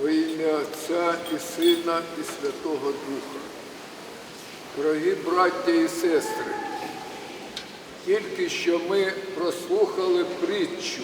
Во ім'я Отця і Сина, і Святого Духа. Дорогі браття і сестри, тільки що ми прослухали притчу.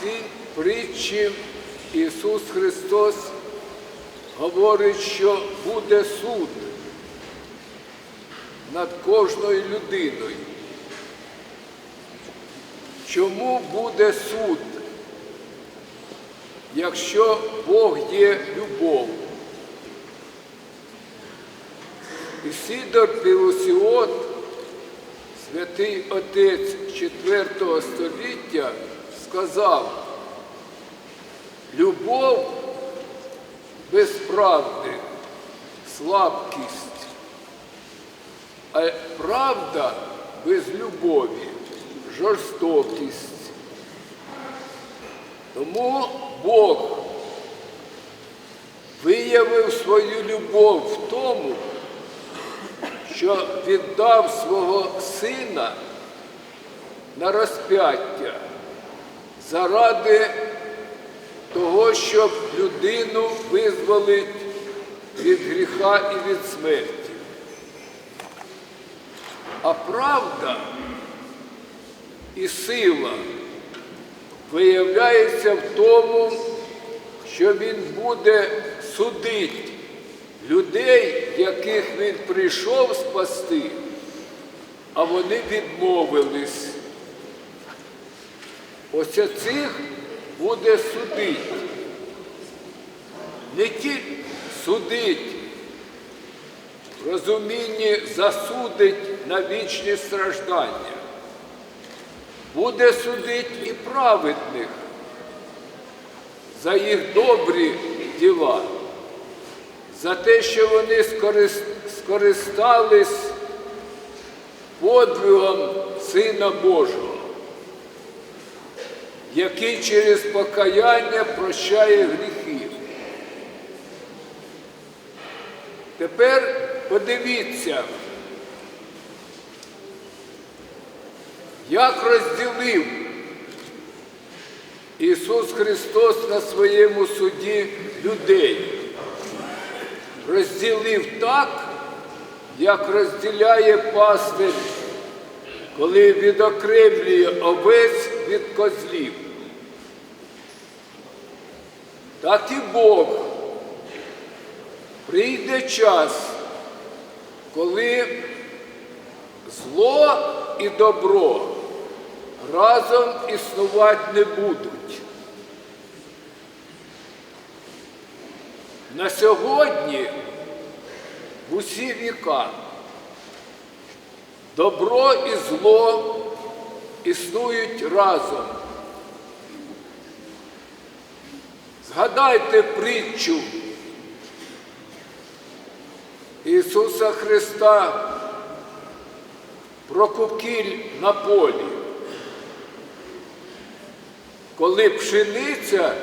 Цій притчі Ісус Христос говорить, що буде суд над кожною людиною. Чому буде суд? Якщо Бог є любов. Ісідор Пілосіот, святий отець IV століття, сказав, любов без правди слабкість, а правда без любові жорстокість. Тому Бог виявив свою любов в тому, що віддав свого сина на розп'яття заради того, щоб людину визволить від гріха і від смерті. А правда і сила виявляється в тому, що він буде судити людей, яких він прийшов спасти, а вони відмовились. Ось цих буде судити. Не тільки судить, в розумінні засудить на вічні страждання. Буде судити і праведних за їх добрі діла, за те, що вони скористались подвигом Сина Божого, який через покаяння прощає гріхи. Тепер подивіться, як розділив Ісус Христос на своєму суді людей. Розділив так, як розділяє пастир, коли відокремлює овець від козлів. Так і Бог. Прийде час, коли зло і добро разом існувати не будуть. На сьогодні в усі віка добро і зло існують разом. Згадайте притчу Ісуса Христа про кукіль на полі. Коли пшениця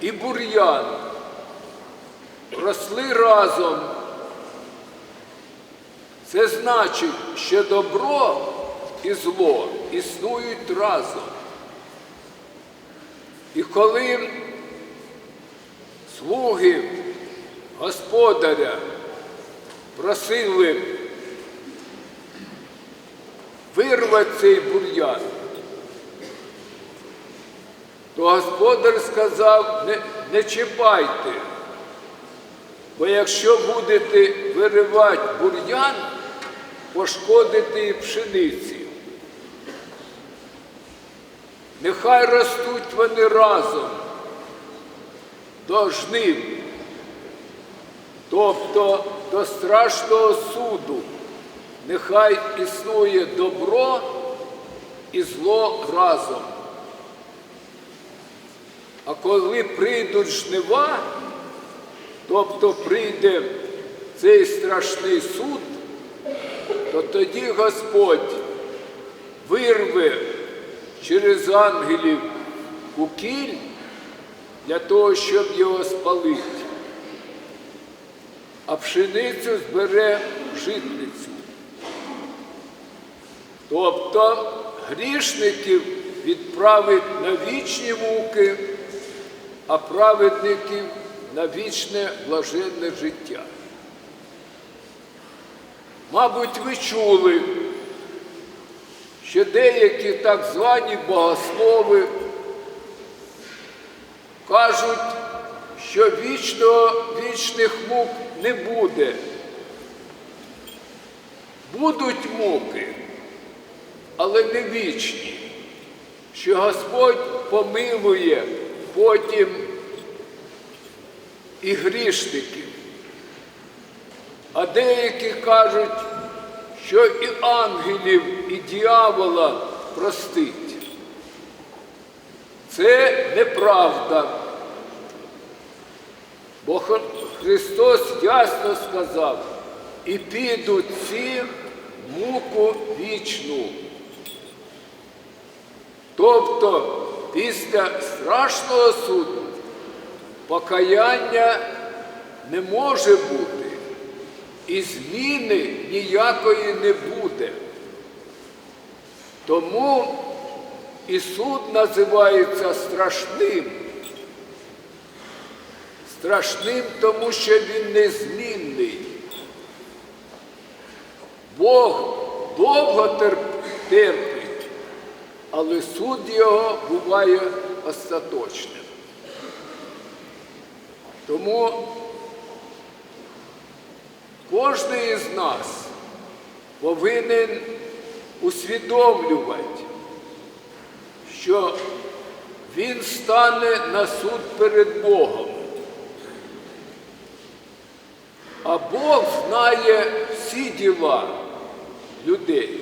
і бур'ян росли разом, це значить, що добро і зло існують разом. І коли слуги господаря просили вирвати цей бур'ян, то господар сказав, не, не чіпайте, бо якщо будете виривати бур'ян, пошкодите і пшениці. Нехай ростуть вони разом до жнив, тобто до страшного суду. Нехай існує добро і зло разом. А коли прийдуть жнива, тобто прийде цей страшний суд, то тоді Господь вирве через ангелів кукіль для того, щоб його спалити, а пшеницю збере в житницю. Тобто грішників відправить на вічні муки, а праведників на вічне блаженне життя. Мабуть, ви чули, що деякі так звані богослови кажуть, що вічно, вічних мук не буде. Будуть муки, але не вічні, що Господь помилує потім і грішників. А деякі кажуть, що і ангелів, і діявола простить. Це неправда. Бо Христос ясно сказав, і підуть ці муку вічну. Тобто після страшного суду покаяння не може бути, і зміни ніякої не буде. Тому і суд називається страшним. Страшним, тому що він незмінний. Бог довго терп- терпить, але суд його буває остаточним. Тому кожен із нас повинен усвідомлювати, що він стане на суд перед Богом. А Бог знає всі діла людей.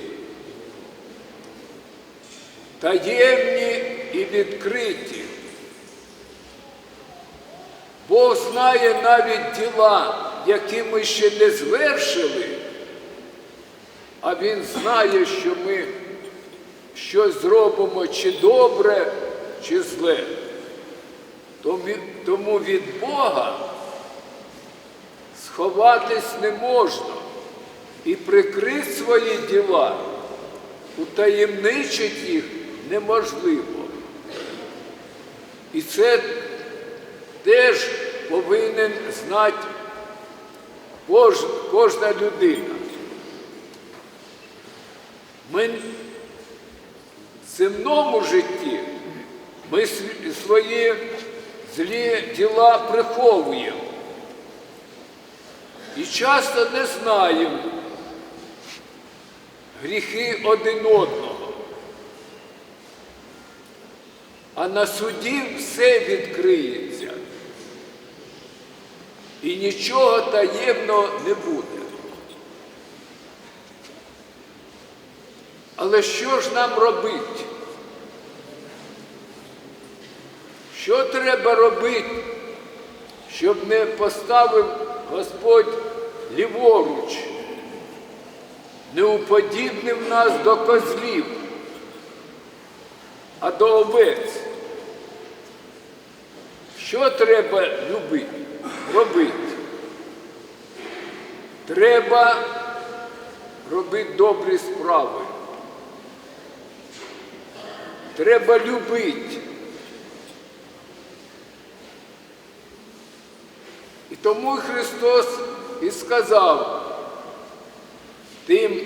Таємні і відкриті. Бог знає навіть діла, які ми ще не звершили, а Він знає, що ми щось зробимо чи добре, чи зле. Тому- від Бога сховатись не можна і прикрити свої діла, утаємничити їх неможливо. І це теж повинен знати кож, кожна людина. Ми в земному житті ми свої злі діла приховуємо. І часто не знаємо гріхи один одного. А на суді все відкриється. І нічого таємного не буде. Але що ж нам робити? Що треба робити, щоб не поставив Господь ліворуч, не уподібнив нас до козлів, а до овець? Що треба любити, робити? Треба робити добрі справи. Треба любити. І тому Христос і сказав тим,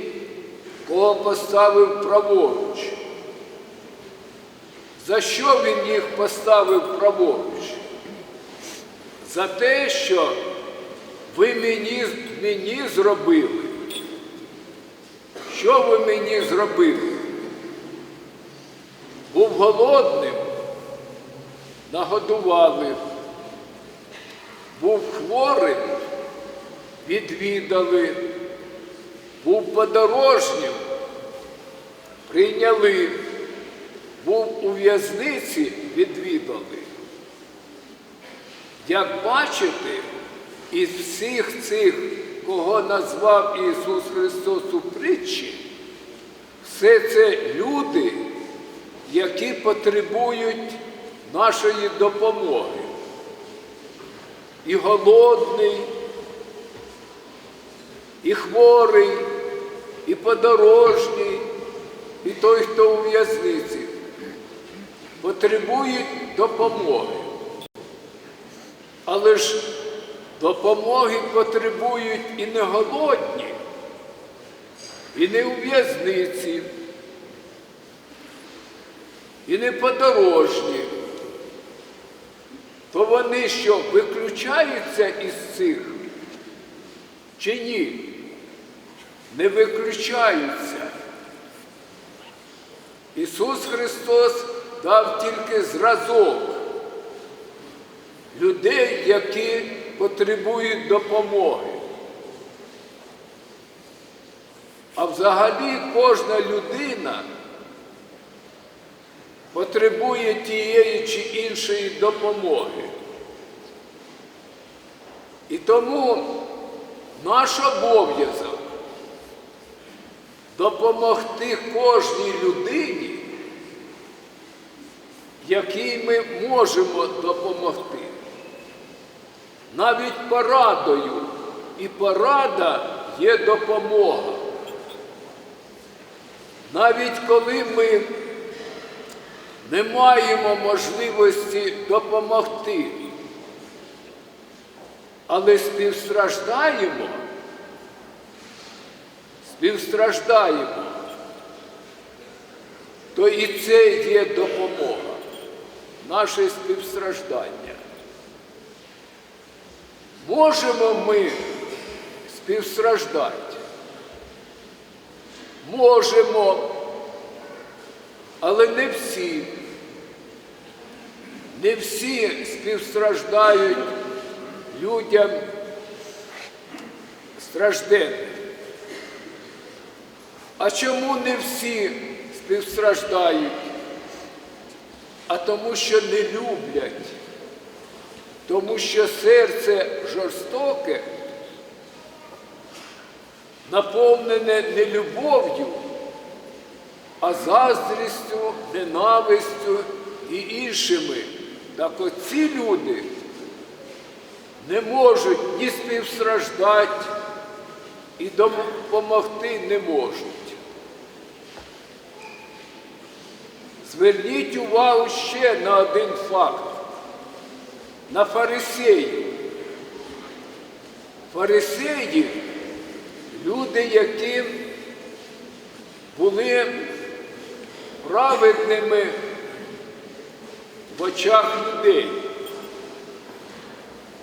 кого поставив праворуч. За що він їх поставив праворуч? За те, що ви мені, мені зробили. Що ви мені зробили? Був голодним, нагодували. Був хворим, відвідали, був подорожнім, прийняли, був у в'язниці, відвідали. Як бачите, із всіх цих, кого назвав Ісус Христос у притчі, все це люди, які потребують нашої допомоги. І голодний, і хворий, і подорожній, і той, хто у в'язниці, потребують допомоги. Але ж допомоги потребують і не голодні, і не у в'язниці, і не подорожні. То вони що, виключаються із цих? Чи ні? Не виключаються. Ісус Христос дав тільки зразок людей, які потребують допомоги. А взагалі кожна людина потребує тієї чи іншої допомоги. І тому наш обов'язок допомогти кожній людині, якій ми можемо допомогти. Навіть порадою. І порада є допомога. Навіть коли ми не маємо можливості допомогти, але співстраждаємо, співстраждаємо, то і це є допомога, наше співстраждання. Можемо ми співстраждати? Можемо, але не всі. Не всі співстраждають людям стражденним. А чому не всі співстраждають? А тому, що не люблять, тому що серце жорстоке, наповнене не любов'ю, а заздрістю, ненавистю і іншими. Так оці люди не можуть ні співстраждати і допомогти не можуть. Зверніть увагу ще на один факт. На фарисеїв. Фарисеї люди, які були праведними в очах людей,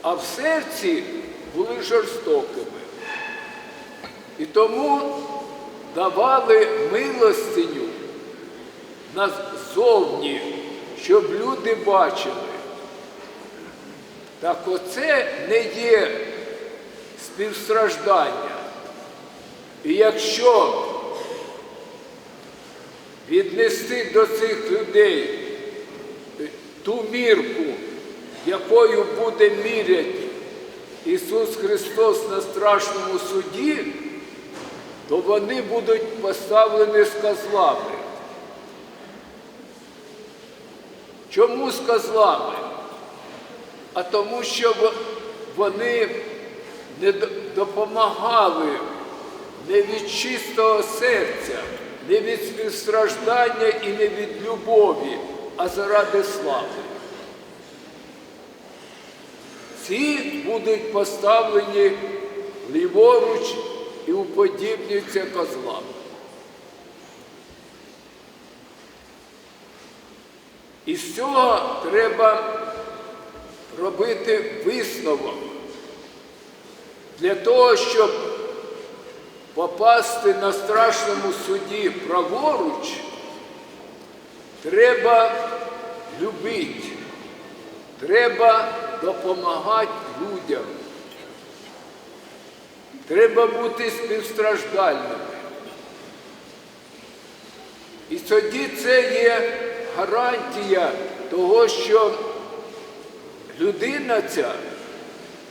а в серці були жорстокими. І тому давали милостиню назовні, щоб люди бачили. Так оце не є співстраждання. І якщо віднести до цих людей ту мірку, якою буде міряти Ісус Христос на страшному суді, то вони будуть поставлені з козлами. Чому з козлами? А тому, що вони не допомагали не від чистого серця, не від співстраждання і не від любові, а заради слави. Ці будуть поставлені ліворуч і уподібнюються козлам. І з цього треба робити висновок для того, щоб попасти на страшному суді праворуч, треба любити, треба допомагати людям. Треба бути співстраждальними. І тоді це є гарантія того, що людина ця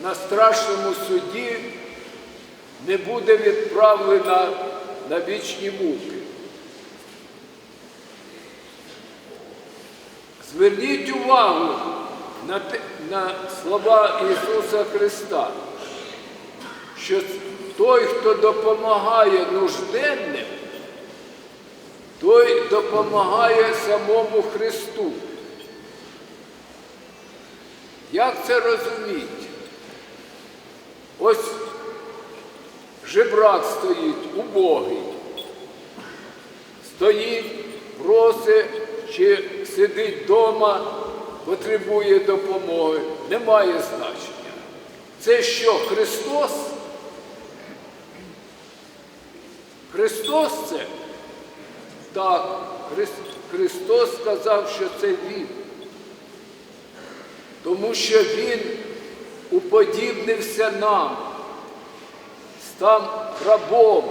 на страшному суді не буде відправлена на вічні муки. Зверніть увагу на, на слова Ісуса Христа, що той, хто допомагає нужденним, той допомагає самому Христу. Як це розуміти? Ось жебрак стоїть, убогий. Стоїть, просить чи сидить вдома, потребує допомоги. Немає значення. Це що, Христос? Христос це? Так, Христос сказав, що це Він. Тому що Він уподібнився нам, став рабом,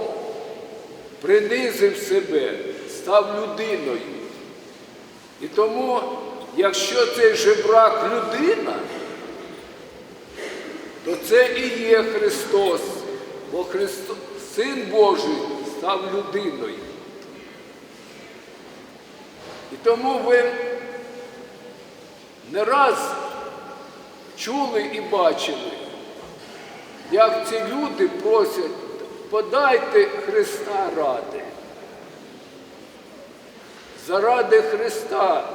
принизив себе, став людиною. І тому, якщо цей жебрак людина, то це і є Христос, бо Христос, Син Божий став людиною. І тому ви не раз чули і бачили, як ці люди просять, подайте Христа ради. Заради Христа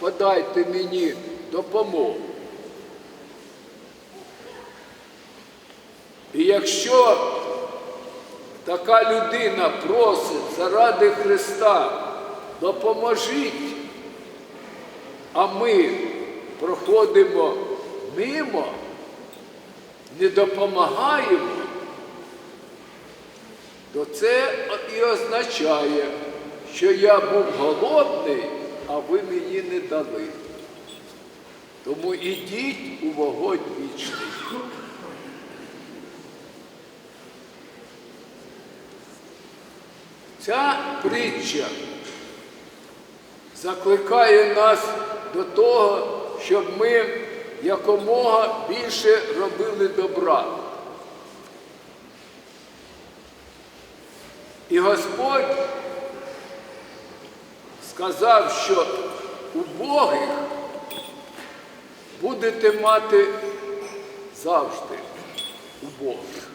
подайте мені допомогу. І якщо така людина просить заради Христа, допоможіть, а ми проходимо мимо, не допомагаємо, то це і означає, що я був голодний, а ви мені не дали. Тому ідіть у вогонь вічний. Ця притча закликає нас до того, щоб ми якомога більше робили добра. І Господь сказав, що убогих будете мати завжди убогих.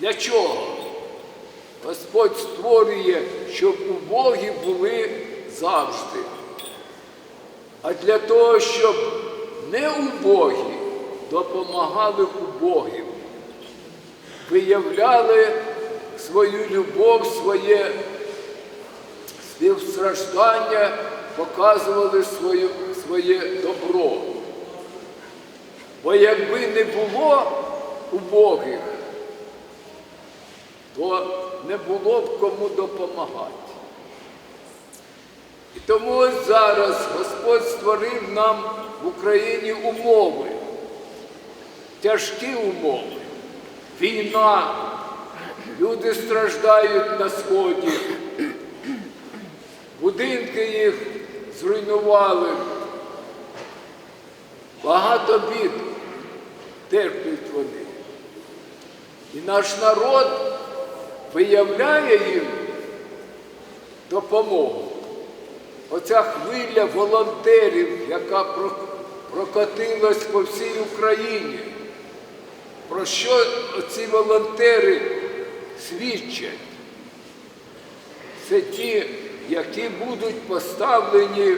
Для чого? Господь створює, щоб убогі були завжди. А для того, щоб не убогі допомагали убогим, виявляли свою любов, своє співстраждання, показували свою, своє добро. Бо якби не було убогих, то не було б кому допомагати. Тому ось зараз Господь створив нам в Україні умови, тяжкі умови, війна, люди страждають на сході, будинки їх зруйнували, багато бід терплять вони. І наш народ виявляє їм допомогу. Оця хвиля волонтерів, яка прокотилась по всій Україні. Про що ці волонтери свідчать? Це ті, які будуть поставлені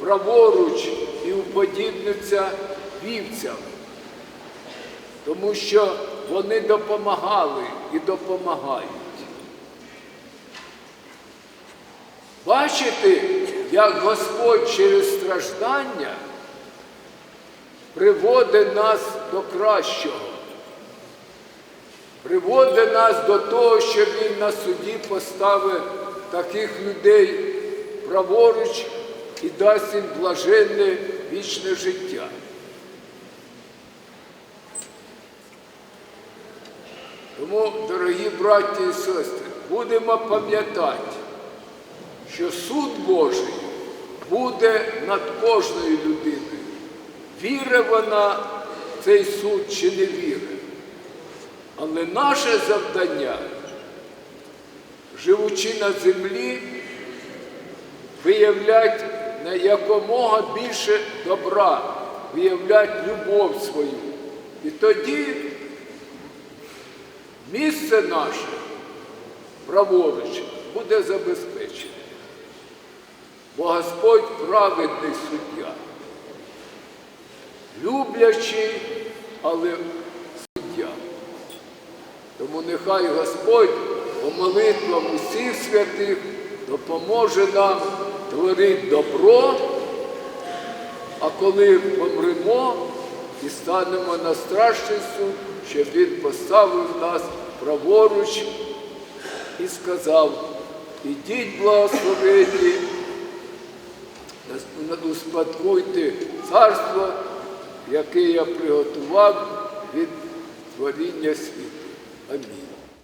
праворуч і уподібняться вівцям тому що вони допомагали і допомагають. Бачите, як Господь через страждання приводить нас до кращого, приводить нас до того, що Він на суді поставить таких людей праворуч і дасть їм блаженне вічне життя. Тому, дорогі браті і сестри, будемо пам'ятати, що суд Божий буде над кожною людиною. Віре вона в цей суд чи не віре. Але наше завдання, живучи на землі, виявляти на якомога більше добра, виявляти любов свою. І тоді місце наше праворуч буде забезпечене. Бо Господь праведний суддя. люблячий, але суддя. Тому нехай Господь по молитвам усіх святих допоможе нам творити добро, а коли помремо і станемо на страшний суд, щоб Він поставив нас праворуч і сказав, ідіть благословені, успадкуйте царство, яке я приготував від творіння світу. Амінь.